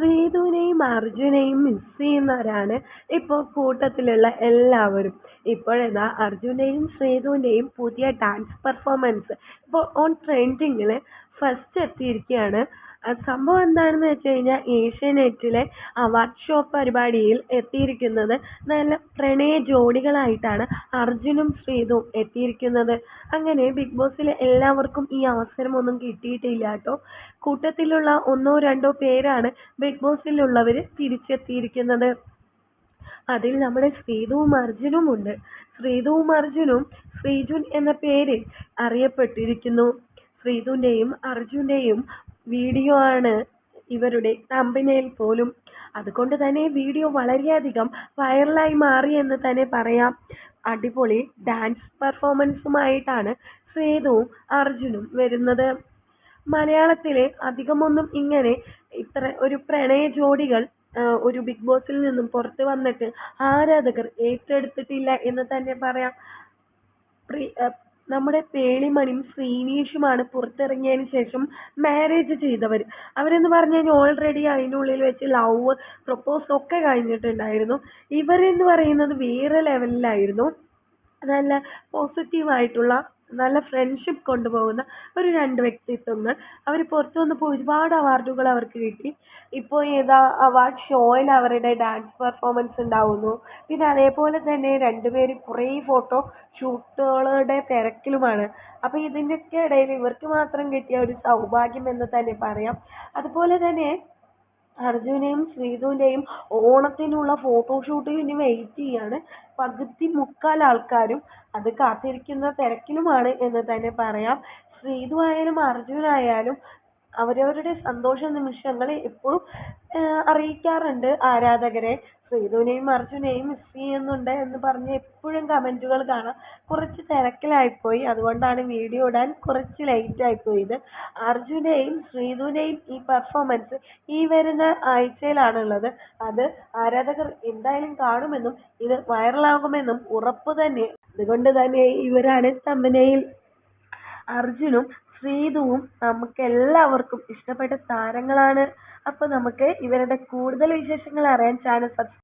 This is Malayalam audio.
ശ്രീധുവിനെയും അർജുനെയും മിസ് ചെയ്യുന്നവരാണ് ഇപ്പോൾ കൂട്ടത്തിലുള്ള എല്ലാവരും. ഇപ്പോഴിതാ അർജുന്റെയും ശ്രീധുവിന്റെയും പുതിയ ഡാൻസ് പെർഫോമൻസ് ഇപ്പോൾ ഓൺ ട്രെൻഡിങ്ങിൽ ഫസ്റ്റ് എത്തിയിരിക്കുകയാണ് സംഭവം എന്താണെന്ന് വെച്ച് കഴിഞ്ഞാൽ ഏഷ്യാനെറ്റിലെ വർക്ക്ഷോപ്പ് പരിപാടിയിൽ എത്തിയിരിക്കുന്നത് നല്ല പ്രണയ ജോഡികളായിട്ടാണ് അർജുനും ശ്രീതും എത്തിയിരിക്കുന്നത്. അങ്ങനെ ബിഗ് ബോസിലെ എല്ലാവർക്കും ഈ അവസരമൊന്നും കിട്ടിയിട്ടില്ല കേട്ടോ. കൂട്ടത്തിലുള്ള ഒന്നോ രണ്ടോ പേരാണ് ബിഗ് ബോസിലുള്ളവർ തിരിച്ചെത്തിയിരിക്കുന്നത്. അതിൽ നമ്മുടെ ശ്രീതുവും അർജുനും ഉണ്ട്. ശ്രീതുവും അർജുനും ശ്രീജുൻ എന്ന പേരിൽ അറിയപ്പെട്ടിരിക്കുന്നു. ശ്രീതുന്റെയും അർജുന്റെയും വീഡിയോ ആണ് ഇവരുടെ തമ്പനയിൽ പോലും. അതുകൊണ്ട് തന്നെ വീഡിയോ വളരെയധികം വൈറലായി മാറി എന്ന് തന്നെ പറയാം. അടിപൊളി ഡാൻസ് പെർഫോമൻസുമായിട്ടാണ് സേതുവും അർജുനും വരുന്നത്. മലയാളത്തിലെ അധികമൊന്നും ഇങ്ങനെ ഇത്ര ഒരു പ്രണയ ജോഡികൾ ഒരു ബിഗ് ബോസിൽ നിന്നും പുറത്തു വന്നിട്ട് ആരാധകർ ഏറ്റെടുത്തിട്ടില്ല എന്ന് തന്നെ പറയാം. നമ്മുടെ പേളിമണിയും ശ്രീനീഷുമാണ് പുറത്തിറങ്ങിയതിന് ശേഷം മാരേജ് ചെയ്തവർ അവരെന്ന് പറഞ്ഞു കഴിഞ്ഞാൽ ഓൾറെഡി അതിനുള്ളിൽ വെച്ച് ലവ് പ്രപ്പോസ് ഒക്കെ കഴിഞ്ഞിട്ടുണ്ടായിരുന്നു. ഇവരെന്ന് പറയുന്നത് വേറെ ലെവലിലായിരുന്നു നല്ല പോസിറ്റീവായിട്ടുള്ള നല്ല ഫ്രണ്ട്ഷിപ്പ് കൊണ്ടുപോകുന്ന ഒരു രണ്ട് വ്യക്തിത്വങ്ങൾ. അവർ പുറത്തു വന്നപ്പോൾ ഒരുപാട് അവാർഡുകൾ അവർക്ക് കിട്ടി. ഇപ്പോൾ ഏതാ അവാർഡ് ഷോയിൽ അവരുടെ ഡാൻസ് പെർഫോമൻസ് ഉണ്ടാവുന്നു. പിന്നെ അതേപോലെ തന്നെ രണ്ടുപേരും കുറേ ഫോട്ടോ ഷൂട്ടുകളുടെ തിരക്കിലുമാണ്. അപ്പോൾ ഇതിന്റെയൊക്കെ ഇടയിൽ ഇവർക്ക് മാത്രം കിട്ടിയ ഒരു സൗഭാഗ്യം എന്ന് തന്നെ പറയാം. അതുപോലെ തന്നെ അർജുനെയും ശ്രീധുവിന്റെയും ഓണത്തിനുള്ള ഫോട്ടോഷൂട്ടിന് വെയിറ്റ് ചെയ്യാണ്. പകുതി മുക്കാൽ ആൾക്കാരും അത് കാത്തിരിക്കുന്ന തിരക്കിലുമാണ് എന്ന് തന്നെ പറയാം. ശ്രീധു ആയാലും അർജുനായാലും അവരവരുടെ സന്തോഷ നിമിഷങ്ങൾ എപ്പോഴും അറിയിക്കാറുണ്ട്. ആരാധകരെ ശ്രീധുവിനെയും അർജുനെയും മിസ് ചെയ്യുന്നുണ്ട് എന്ന് പറഞ്ഞ് എപ്പോഴും കമന്റുകൾ കാണാം. കുറച്ച് തിരക്കിലായിപ്പോയി. അതുകൊണ്ടാണ് വീഡിയോ ഇടാൻ കുറച്ച് ലേറ്റ് ആയിപ്പോയത്. അർജുനെയും ശ്രീധുവിനെയും ഈ പെർഫോമൻസ് ഈ വരുന്ന ആഴ്ചയിലാണുള്ളത്. അത് ആരാധകർ എന്തായാലും കാണുമെന്നും ഇത് വൈറലാകുമെന്നും ഉറപ്പ് തന്നെ. അതുകൊണ്ട് തന്നെ ഇവരാണ് തമ്പനയിൽ അർജുനും ശ്രീധുവും നമുക്ക് എല്ലാവർക്കും ഇഷ്ടപ്പെട്ട താരങ്ങളാണ്. അപ്പോൾ നമുക്ക് ഇവരുടെ കൂടുതൽ വിശേഷങ്ങൾ അറിയാൻ ചാനൽ സബ്സ്ക്രൈബ്